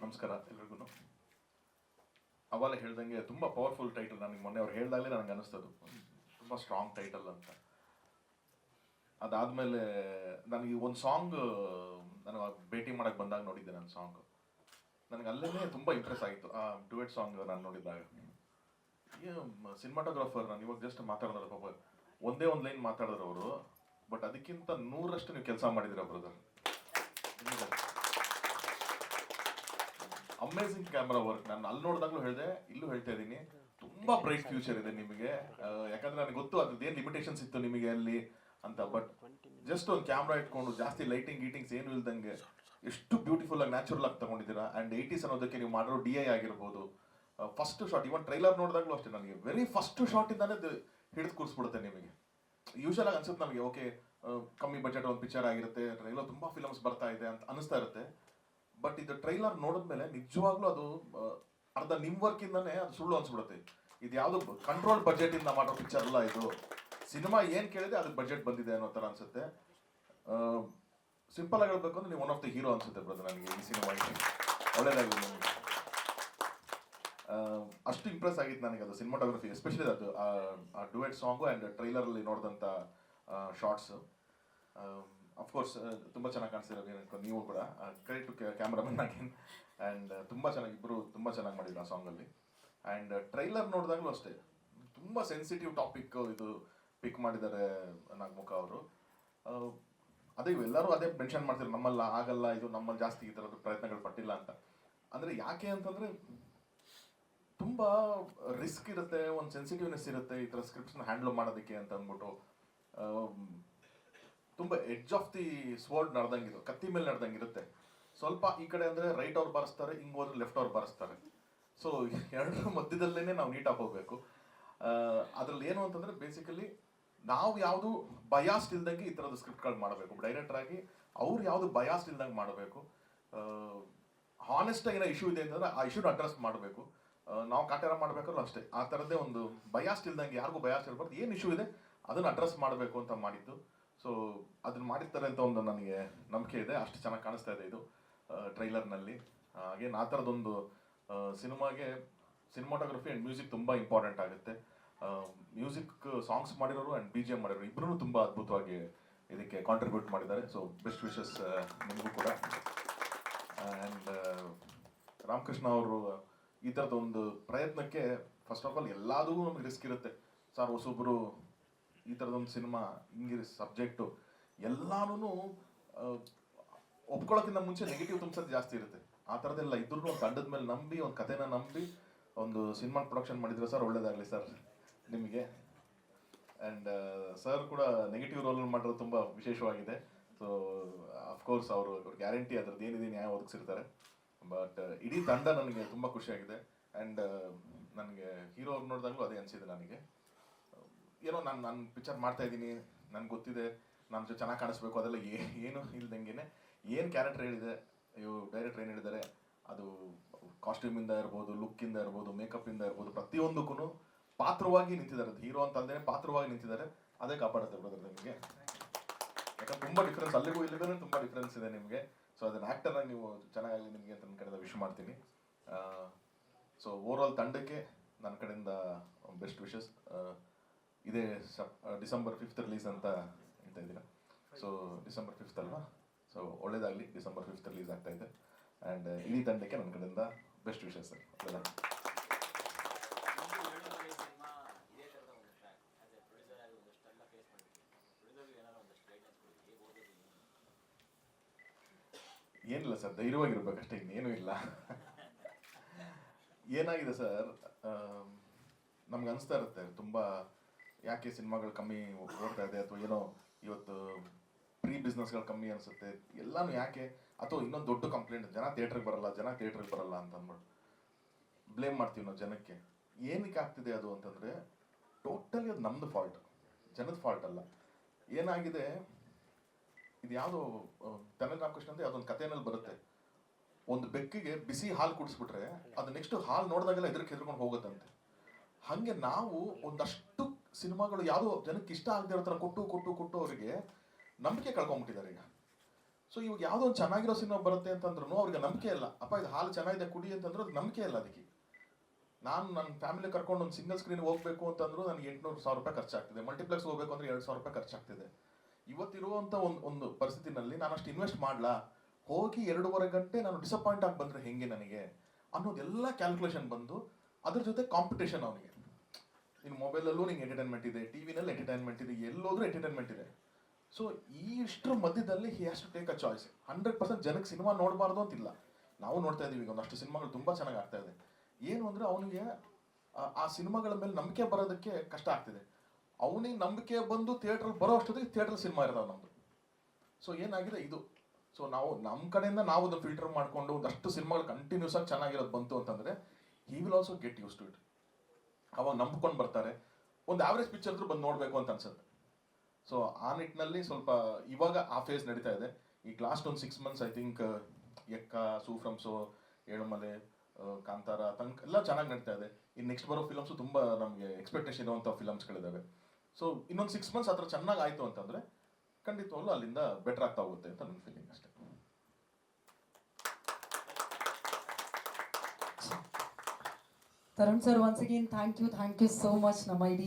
ನಮಸ್ಕಾರ ಎಲ್ರಿಗೂ. ಅವಾಗ ಹೇಳ್ದಂಗೆ ತುಂಬ ಪವರ್ಫುಲ್ ಟೈಟಲ್ ನನಗೆ ಮೊನ್ನೆ ಅವ್ರು ಹೇಳ್ದಾಗಲೇ ನನಗೆ ಅನಿಸ್ತದು ತುಂಬ ಸ್ಟ್ರಾಂಗ್ ಟೈಟಲ್ ಅಂತ. ಅದಾದಮೇಲೆ ನನಗೆ ಒಂದು ಸಾಂಗ್ ನನಗೆ ಭೇಟಿ ಮಾಡೋಕ್ಕೆ ಬಂದಾಗ ನೋಡಿದ್ದೆ ನನ್ನ ಸಾಂಗ್ ನನಗೆ ಅಲ್ಲೇ ತುಂಬ ಇಂಪ್ರೆಸ್ ಆಗಿತ್ತು. ಆ ಡುವೆಟ್ ಸಾಂಗ್ ನಾನು ನೋಡಿದಾಗ ಸಿನಿಮಾಟೋಗ್ರಾಫರ್ ನಾನು ಇವಾಗ ಜಸ್ಟ್ ಮಾತಾಡಿದ್ರೆ ಪಾಪ, ಒಂದೇ ಒಂದು ಲೈನ್ ಮಾತಾಡಿದ್ರು ಅವರು ಬಟ್ ಅದಕ್ಕಿಂತ ನೂರಷ್ಟು ನೀವು ಕೆಲಸ ಮಾಡಿದಿರ ಬ್ರದರ್ ಅಮೇಸಿಂಗ್ ಕ್ಯಾಮ್ರಾ ವರ್ಕ್ ನಾನು ಅಲ್ಲಿ ನೋಡಿದಾಗ್ಲೂ ಹೇಳಿದೆ, ಇಲ್ಲೂ ಹೇಳ್ತಾ ಇದ್ದೀನಿ. ತುಂಬಾ ಬ್ರೈಟ್ ಫ್ಯೂಚರ್ ಇದೆ ನಿಮಗೆ. ಯಾಕಂದ್ರೆ ನನಗೆ ಗೊತ್ತು ಏನು ಲಿಮಿಟೇಷನ್ಸ್ ಇತ್ತು ನಿಮಗೆ ಅಲ್ಲಿ ಅಂತ ಬಟ್ ಜಸ್ಟ್ ಒಂದು ಕ್ಯಾಮ್ರಾ ಇಟ್ಕೊಂಡು ಜಾಸ್ತಿ ಲೈಟಿಂಗ್ ಗೀಟಿಂಗ್ಸ್ ಏನು ಇಲ್ದಂಗೆ ಎಷ್ಟು ಬ್ಯೂಟಿಫುಲ್ ಆಗಿ ನ್ಯಾಚುರಲ್ ಆಗಿ ತಗೊಂಡಿದ್ದೀರಾ? ಅಂಡ್ ಏಯ್ಟೀಸ್ ಅನ್ನೋದಕ್ಕೆ ನೀವು ಮಾಡಿರೋ ಡಿ ಐ ಆಗಿರ್ಬೋದು. ಫಸ್ಟ್ ಶಾಟ್ ಇವನ್ ಟ್ರೈಲರ್ ನೋಡಿದಾಗ್ಲೂ ಅಷ್ಟೇ ನನಗೆ. ವೆರಿ ಫಸ್ಟ್ ಶಾಟ್ ಇಂದಾನೆ ಹಿಡಿದು ಕೂರಿಸ್ಬಿಡುತ್ತೆ ನಿಮಗೆ. ಯೂಶಲ್ ಆಗಿ ಅನ್ಸುತ್ತೆ ನಮಗೆ ಓಕೆ ಕಮ್ಮಿ ಬಜೆಟ್ ಒಂದು ಪಿಕ್ಚರ್ ಆಗಿರುತ್ತೆ ಟ್ರೈಲರ್ ತುಂಬಾ ಫಿಲಮ್ಸ್ ಬರ್ತಾ ಇದೆ ಅಂತ ಅನಿಸ್ತಾ ಇರುತ್ತೆ. ಬಟ್ ಇದು ಟ್ರೈಲರ್ ನೋಡಿದ್ಮೇಲೆ ನಿಜವಾಗ್ಲೂ ಅದು ಅರ್ಧ ನಿಮ್ ವರ್ಕ್ ಇಂದಾನೆ ಅದು ಸುಳ್ಳು ಅನ್ಸ್ಬಿಡುತ್ತೆ. ಇದು ಯಾವ್ದು ಕಂಟ್ರೋಲ್ ಬಜೆಟ್ ಇಂದ ಮಾಡೋ ಪಿಕ್ಚರ್ ಅಲ್ಲ ಇದು. ಸಿನಿಮಾ ಏನ್ ಕೇಳಿದೆ ಅದಕ್ಕೆ ಬಜೆಟ್ ಬಂದಿದೆ ಅನ್ನೋ ತರ ಅನ್ಸುತ್ತೆ. ಸಿಂಪಲ್ ಆಗಿ ಹೇಳ್ಬೇಕು ಅಂದ್ರೆ ನೀವು ಒನ್ ಆಫ್ ದ ಹೀರೋ ಅನ್ಸುತ್ತೆ ಬ್ರದರ್ ನನಗೆ ಈ ಸಿನಿಮಾ ಒಳ್ಳೇದಾಗಿದೆ ಅಷ್ಟು ಇಂಪ್ರೆಸ್ ಆಗಿತ್ತು ನನಗೆ ಅದು ಸಿನಿಮಾಟೋಗ್ರಫಿ ಎಸ್ಪೆಷಲಿ ಅದು, ಆ ಡುವೆಟ್ ಸಾಂಗು ಆ್ಯಂಡ್ ಟ್ರೈಲರಲ್ಲಿ ನೋಡಿದಂಥ ಶಾರ್ಟ್ಸ್ ಅಫ್ಕೋರ್ಸ್ ತುಂಬ ಚೆನ್ನಾಗಿ ಕಾಣಿಸ್ತಿರೋ ನೀವು ಕೂಡ credit to cameraman again and ತುಂಬ ಚೆನ್ನಾಗಿ ಇಬ್ಬರು ತುಂಬ ಚೆನ್ನಾಗಿ ಮಾಡಿದ್ರು ಆ ಸಾಂಗಲ್ಲಿ ಆ್ಯಂಡ್ ಟ್ರೈಲರ್ ನೋಡಿದಾಗಲೂ ಅಷ್ಟೇ. ತುಂಬ ಸೆನ್ಸಿಟಿವ್ ಟಾಪಿಕ್ ಇದು ಪಿಕ್ ಮಾಡಿದ್ದಾರೆ ನಾಗಮುಖ ಅವರು. ಅದೇ ಎಲ್ಲರೂ ಅದೇ ಮೆನ್ಷನ್ ಮಾಡ್ತಾರೆ ನಮ್ಮಲ್ಲ ಆಗಲ್ಲ ಇದು ನಮ್ಮಲ್ಲಿ ಜಾಸ್ತಿ ಈ ಥರದ ಪ್ರಯತ್ನಗಳು ಪಟ್ಟಿಲ್ಲ ಅಂತ. ಅಂದರೆ ಯಾಕೆ ಅಂತಂದರೆ ತುಂಬ ರಿಸ್ಕ್ ಇರುತ್ತೆ ಒಂದು ಸೆನ್ಸಿಟಿವ್ನೆಸ್ ಇರುತ್ತೆ ಈ ಥರ ಸ್ಕ್ರಿಪ್ಟ್ಸ್ನ ಹ್ಯಾಂಡಲ್ ಮಾಡೋದಕ್ಕೆ ಅಂತ ಅಂದ್ಬಿಟ್ಟು. ಆಮ್, ತುಂಬ ಎಡ್ಜ್ ಆಫ್ ದಿ ಸ್ವರ್ಡ್ ನಡೆದಂಗಿದು ಕತ್ತಿ ಮೇಲೆ ನಡೆದಂಗಿರುತ್ತೆ. ಸ್ವಲ್ಪ ಈ ಕಡೆ ಅಂದರೆ ರೈಟ್ ಅವ್ರು ಬಾರಿಸ್ತಾರೆ, ಹಿಂಗೆ ಹೋದ್ರೆ ಲೆಫ್ಟ್ ಅವ್ರು ಬಾರಿಸ್ತಾರೆ. ಸೊ ಎರಡರ ಮಧ್ಯದಲ್ಲೇ ನಾವು ನೀಟಾಗಿ ಹೋಗಬೇಕು. ಅದ್ರಲ್ಲಿ ಏನು ಅಂತಂದರೆ ಬೇಸಿಕಲಿ ನಾವು ಯಾವುದು ಬಯಾಸ್ಟ್ ಇಲ್ದಂಗೆ ಈ ಥರದ ಸ್ಕ್ರಿಪ್ಟ್ಗಳು ಮಾಡಬೇಕು. ಡೈರೆಕ್ಟರ್ ಆಗಿ ಅವ್ರು ಯಾವುದು ಬಯಾಸ್ಟ್ ಇಲ್ದಂಗೆ ಮಾಡಬೇಕು. ಹಾನೆಸ್ಟ್ ಏನೋ ಇಶ್ಯೂ ಇದೆ ಅಂತಂದ್ರೆ ಆ ಇಶ್ಯೂನ ಅಡ್ರೆಸ್ ಮಾಡಬೇಕು. ನಾವು ಕಾಟಾರ ಮಾಡ್ಬೇಕಾದ್ರೂ ಅಷ್ಟೇ. ಆ ಥರದ್ದೇ ಒಂದು ಬಯಾಸ್ಟ್ ಇಲ್ದಂಗೆ ಯಾರಿಗೂ ಬಯಾಸ್ಟ್ ಇರಬಾರ್ದು. ಏನು ಇಶ್ಯೂ ಇದೆ, ಅದನ್ನ ಅಡ್ರೆಸ್ ಮಾಡಬೇಕು ಅಂತ ಮಾಡಿದ್ದು. ಸೊ ಅದನ್ನ ಮಾಡಿರ್ತಾರೆ ಅಂತ ಒಂದು ನನಗೆ ನಂಬಿಕೆ ಇದೆ. ಅಷ್ಟು ಚೆನ್ನಾಗಿ ಕಾಣಿಸ್ತಾ ಇದೆ ಇದು ಟ್ರೈಲರ್ನಲ್ಲಿ. ಹಾಗೆ ಆ ಥರದೊಂದು ಸಿನಿಮಾಗೆ ಸಿನಿಮಾಟೋಗ್ರಫಿ ಆ್ಯಂಡ್ ಮ್ಯೂಸಿಕ್ ತುಂಬ ಇಂಪಾರ್ಟೆಂಟ್ ಆಗುತ್ತೆ. ಮ್ಯೂಸಿಕ್ ಸಾಂಗ್ಸ್ ಮಾಡಿರೋರು ಆ್ಯಂಡ್ ಬಿ ಜಿ ಎಂ ಮಾಡಿರೋರು ಇಬ್ಬರೂ ತುಂಬ ಅದ್ಭುತವಾಗಿ ಇದಕ್ಕೆ ಕಾಂಟ್ರಿಬ್ಯೂಟ್ ಮಾಡಿದ್ದಾರೆ. ಸೊ ಬೆಸ್ಟ್ ವಿಶಸ್ ನಿಮಗೂ ಕೂಡ. ಆ್ಯಂಡ್ ರಾಮಕೃಷ್ಣ ಅವರು ಈ ಥರದ ಒಂದು ಪ್ರಯತ್ನಕ್ಕೆ ಫಸ್ಟ್ ಆಫ್ ಆಲ್ ಎಲ್ಲದೂ ನಮಗೆ ರಿಸ್ಕ್ ಇರುತ್ತೆ. ಸರ್ ಹೊಸೊಬ್ಬರು ಈ ಥರದೊಂದು ಸಿನಿಮಾ ಹಿಂಗೆ ಸಬ್ಜೆಕ್ಟು ಎಲ್ಲಾನು ಒಪ್ಕೊಳ್ಳೋಕ್ಕಿಂತ ಮುಂಚೆ ನೆಗೆಟಿವ್ ತುಂಬಿಸೋದು ಜಾಸ್ತಿ ಇರುತ್ತೆ. ಆ ಥರದ್ದೆಲ್ಲ ಇದ್ರೂ ಒಂದು ತಂಡದ ಮೇಲೆ ನಂಬಿ, ಒಂದು ಕಥೆನ ನಂಬಿ, ಒಂದು ಸಿನಿಮಾ ಪ್ರೊಡಕ್ಷನ್ ಮಾಡಿದ್ರೆ ಸರ್ ಒಳ್ಳೇದಾಗಲಿ ಸರ್ ನಿಮಗೆ. ಆ್ಯಂಡ್ ಸರ್ ಕೂಡ ನೆಗೆಟಿವ್ ರೋಲ್ ಮಾಡಿರೋದು ತುಂಬ ವಿಶೇಷವಾಗಿದೆ. ಸೊ ಅಫ್ಕೋರ್ಸ್ ಅವರು ಗ್ಯಾರಂಟಿ ಅದ್ರದ್ದು ಏನಿದೆ, ನ್ಯಾಯ ಒದಗಿಸಿರ್ತಾರೆ. ಬಟ್ ಇಡೀ ತಂಡ ನನಗೆ ತುಂಬ ಖುಷಿಯಾಗಿದೆ. ಆ್ಯಂಡ್ ನನಗೆ ಹೀರೋ ಅವ್ರು ನೋಡಿದಾಗಲೂ ಅದೇ ಅನಿಸಿದೆ ನನಗೆ. ಏನೋ ನಾನು ನಾನು ಪಿಕ್ಚರ್ ಮಾಡ್ತಾ ಇದ್ದೀನಿ, ನನ್ಗೆ ಗೊತ್ತಿದೆ ನನ್ನ ಜೊತೆ ಚೆನ್ನಾಗಿ ಕಾಣಿಸ್ಬೇಕು, ಅದೆಲ್ಲ ಏನು ಇಲ್ದಂಗೆನೆ. ಏನು ಕ್ಯಾರೆಕ್ಟರ್ ಹೇಳಿದೆ? ಇವು ಡೈರೆಕ್ಟರ್ ಏನು ಹೇಳಿದ್ದಾರೆ? ಅದು ಕಾಸ್ಟ್ಯೂಮಿಂದ ಇರ್ಬೋದು ಲುಕ್ಕಿಂದ ಇರ್ಬೋದು ಮೇಕಪ್ಪಿಂದ ಇರ್ಬೋದು ಪ್ರತಿಯೊಂದಕ್ಕೂ ಪಾತ್ರವಾಗಿ ನಿಂತಿದ್ದಾರೆ. ಹೀರೋ ಅಂತ ಅಂದರೆ ಪಾತ್ರವಾಗಿ ನಿಂತಿದ್ದಾರೆ. ಅದೇ ಕಾಪಾಡುತ್ತೆ ಬ್ರದರ್ ನಿಮಗೆ. ಯಾಕಂದ್ರೆ ತುಂಬ ಡಿಫ್ರೆನ್ಸ್ ಅಲ್ಲಿಗೂ ಇಲ್ಲಿಗೂ ತುಂಬ ಡಿಫ್ರೆನ್ಸ್ ಇದೆ ನಿಮಗೆ. ಸೊ ಅದನ್ನ ಆ್ಯಕ್ಟರಾಗಿ ನೀವು ಚೆನ್ನಾಗಿ ನಿಮಗೆ ಅಂತ ನನ್ನ ಕಡೆಯಿಂದ ವಿಶ್ ಮಾಡ್ತೀನಿ. ಸೊ ಓವರ್ ಆಲ್ ತಂಡಕ್ಕೆ ನನ್ನ ಕಡೆಯಿಂದ ಬೆಸ್ಟ್ ವಿಶಸ್ ಇದೇ ಸಪ್ ಡಿಸೆಂಬರ್ ಫಿಫ್ತ್ ರಿಲೀಸ್ ಅಂತ ಹೇಳ್ತಾ ಇದ್ದೀರಾ? ಸೊ ಡಿಸೆಂಬರ್ ಫಿಫ್ತ್ ಅಲ್ವಾ? ಸೊ ಒಳ್ಳೇದಾಗಲಿ, ಡಿಸೆಂಬರ್ ಫಿಫ್ತ್ ರಿಲೀಸ್ ಆಗ್ತಾ ಇದೆ. ಆ್ಯಂಡ್ ಇಡೀ ತಂಡಕ್ಕೆ ನನ್ನ ಕಡೆಯಿಂದ ಬೆಸ್ಟ್ ವಿಷಯ ಸರ್? ಏನಿಲ್ಲ ಸರ್ ಧೈರ್ಯವಾಗಿರ್ಬೇಕಷ್ಟೇ, ಇನ್ನೇನು ಇಲ್ಲ. ಏನಾಗಿದೆ ಸರ್ ನಮ್ಗೆ ಅನಿಸ್ತಾ ಇರುತ್ತೆ, ತುಂಬ ಯಾಕೆ ಸಿನಿಮಾಗಳು ಕಮ್ಮಿ ಓಡ್ತಾ ಇದೆ ಅಥವಾ ಏನೋ ಇವತ್ತು ಪ್ರೀ ಬಿಸ್ನೆಸ್ಗಳು ಕಮ್ಮಿ ಅನಿಸುತ್ತೆ? ಎಲ್ಲಾನು ಯಾಕೆ? ಅಥವಾ ಇನ್ನೊಂದು ದೊಡ್ಡ ಕಂಪ್ಲೇಂಟ್ ಜನ ಥಿಯೇಟ್ರಿಗೆ ಬರಲ್ಲ, ಜನ ಥಿಯೇಟ್ರಿಗೆ ಬರಲ್ಲ ಅಂತ ಅಂದ್ಬಿಟ್ಟು ಬ್ಲೇಮ್ ಮಾಡ್ತೀವಿ ನಾವು ಜನಕ್ಕೆ. ಏನಕ್ಕೆ ಆಗ್ತಿದೆ ಅದು ಅಂತಂದರೆ ಟೋಟಲಿ ಅದು ನಮ್ಮದು ಫಾಲ್ಟ್ ಜನದ ಫಾಲ್ಟ್ ಅಲ್ಲ. ಏನಾಗಿದೆ? ಇದು ಯಾವುದೋ ತಮಿಳ್ ರಾಮಕೃಷ್ಣ ಅಂತ ಅದೊಂದು ಕಥೆನಲ್ಲಿ ಬರುತ್ತೆ. ಒಂದು ಬೆಕ್ಕಿಗೆ ಬಿಸಿ ಹಾಲು ಕುಡಿಸ್ಬಿಟ್ರೆ ಅದು ನೆಕ್ಸ್ಟ್ ಹಾಲು ನೋಡಿದಾಗೆಲ್ಲ ಎದುರಿಗೆ ಹೆದರ್ಕೊಂಡು ಹೋಗುತ್ತಂತೆ. ಹಾಗೆ ನಾವು ಒಂದಷ್ಟು ಸಿನಿಮಾಗಳು ಯಾವುದೋ ಜನಕ್ಕೆ ಇಷ್ಟ ಆಗದೆ ಇರೋ ಕೊಟ್ಟು ಕೊಟ್ಟು ಕೊಟ್ಟು ಅವರಿಗೆ ನಂಬಿಕೆ ಕಳ್ಕೊಂಬಿಟ್ಟಿದ್ದಾರೆ ಈಗ. ಸೊ ಇವಾಗ ಯಾವುದೋ ಒಂದು ಚೆನ್ನಾಗಿರೋ ಸಿನಿಮಾ ಬರುತ್ತೆ ಅಂತಂದ್ರೂ ಅವ್ರಿಗೆ ನಂಬಿಕೆ ಇಲ್ಲ. ಅಪ್ಪ, ಇದು ಹಾಲು ಚೆನ್ನಾಗಿದೆ, ಕುಡಿ ಅಂತಂದ್ರೆ ಅದು ನಂಬಿಕೆ ಇಲ್ಲ ಅದಕ್ಕೆ. ನಾನು ನನ್ನ ಫ್ಯಾಮಿಲಿ ಕರ್ಕೊಂಡು ಒಂದು ಸಿಂಗಲ್ ಸ್ಕ್ರೀನ್ ಹೋಗ್ಬೇಕು ಅಂತಂದ್ರೂ ನನಗೆ ಎಂಟುನೂರು ಸಾವಿರ ರೂಪಾಯಿ ಖರ್ಚಾಗ್ತಿದೆ. ಮಲ್ಟಿಪ್ಲೆಕ್ಸ್ ಹೋಗ್ಬೇಕು ಅಂದ್ರೆ ಎರಡು ಸಾವಿರ ರೂಪಾಯಿ ಖರ್ಚಾಗ್ತಿದೆ. ಇವತ್ತಿರುವಂಥ ಒಂದು ಒಂದು ಪರಿಸ್ಥಿತಿನಲ್ಲಿ ನಾನು ಅಷ್ಟು ಇನ್ವೆಸ್ಟ್ ಮಾಡಲಾ? ಹೋಗಿ ಎರಡೂವರೆ ಗಂಟೆ ನಾನು ಡಿಸಪಾಯಿಂಟ್ ಆಗಿ ಬಂದರೆ ಹೆಂಗೆ ನನಗೆ? ಅನ್ನೋದೆಲ್ಲ ಕ್ಯಾಲ್ಕುಲೇಷನ್ ಬಂದು ಅದ್ರ ಜೊತೆ ಕಾಂಪಿಟೇಷನ್ ಅವನಿಗೆ. ಇನ್ನು ಮೊಬೈಲಲ್ಲೂ ನಿಂಗೆ ಎಂಟರ್ಟೈನ್ಮೆಂಟ್ ಇದೆ ಟಿ ವಿನಲ್ಲಿ ಎಂಟರ್ಟೈನ್ಮೆಂಟ್ ಇದೆ, ಎಲ್ಲೋದ್ರೂ ಎಂಟರ್ಟೈನ್ಮೆಂಟ್ ಇದೆ. ಸೊ ಈ ಇಷ್ಟರ ಮಧ್ಯದಲ್ಲಿ he has to take a choice hundred percent ಜನಕ್ಕೆ ಸಿನಿಮಾ ನೋಡಬಾರ್ದು ಅಂತಿಲ್ಲ. ನಾವು ನೋಡ್ತಾ ಇದ್ದೀವಿ ಈಗ ಒಂದಷ್ಟು ಸಿನಿಮಾಗಳು ತುಂಬ ಚೆನ್ನಾಗಿ ಆಗ್ತಾ ಇದೆ. ಏನು ಅಂದರೆ ಅವನಿಗೆ, ಆ ಸಿನಿಮಾಗಳ ಮೇಲೆ ನಂಬಿಕೆ ಬರೋದಕ್ಕೆ ಕಷ್ಟ ಆಗ್ತಿದೆ. ಅವನಿಗೆ ನಂಬಿಕೆ ಬಂದು ಥಿಯೇಟ್ರಲ್ಲಿ ಬರೋ ಅಷ್ಟೊತ್ತಿಗೆ ಥಿಯೇಟ್ರ್ ಸಿನಿಮಾ ಇರೋದು ನಮ್ಮದು ಸೊ ಏನಾಗಿದೆ ಇದು? ಸೊ ನಾವು ನಮ್ಮ ಕಡೆಯಿಂದ ನಾವು ಅದನ್ನು ಫಿಲ್ಟರ್ ಮಾಡಿಕೊಂಡು ಒಂದಷ್ಟು ಸಿನಿಮಾಗಳು ಕಂಟಿನ್ಯೂಸ್ ಆಗಿ ಚೆನ್ನಾಗಿರೋದು ಬಂತು ಅಂತಂದರೆ he will also get use to it ಅವಾಗ ನಂಬ್ಕೊಂಡು ಬರ್ತಾರೆ. ಒಂದು ಆವ್ರೇಜ್ ಪಿಕ್ಚರ್ ಆದ್ರೂ ಬಂದು ನೋಡಬೇಕು ಅಂತ ಅನ್ಸುತ್ತೆ. ಸೊ ಆ ನಿಟ್ಟಿನಲ್ಲಿ ಸ್ವಲ್ಪ ಇವಾಗ ಆ ಫೇಸ್ ನಡೀತಾ ಇದೆ. ಈಗ ಲಾಸ್ಟ್ ಒಂದು six months I think Ekka ಸೂಫ್ರಮ್ಸು Yelumale Kantara ತನಕ ಎಲ್ಲ ಚೆನ್ನಾಗಿ ನಡೀತಾ ಇದೆ. ಇನ್ನು ನೆಕ್ಸ್ಟ್ ಬರೋ ಫಿಲಮ್ಸು ತುಂಬ ನಮಗೆ ಎಕ್ಸ್ಪೆಕ್ಟೇಷನ್ ಇರುವಂಥ ಫಿಲಮ್ಸ್ಗಳಿದ್ದಾವೆ ಸೊ ಇನ್ನೊಂದು ಸಿಕ್ಸ್ ಮಂತ್ಸ್ ಆ ಥರ ಚೆನ್ನಾಗಿ ಆಯಿತು ಅಂತಂದರೆ ಖಂಡಿತವಾಗ್ಲೂ ಅಲ್ಲಿಂದ ಬೆಟರ್ ಆಗ್ತಾ ಹೋಗುತ್ತೆ ಅಂತ ನನ್ನ ಫೀಲಿಂಗ್ ಅಷ್ಟೇ. Tarun sir once again thank you thank you so much ನಮ್ಮ ಇಡೀ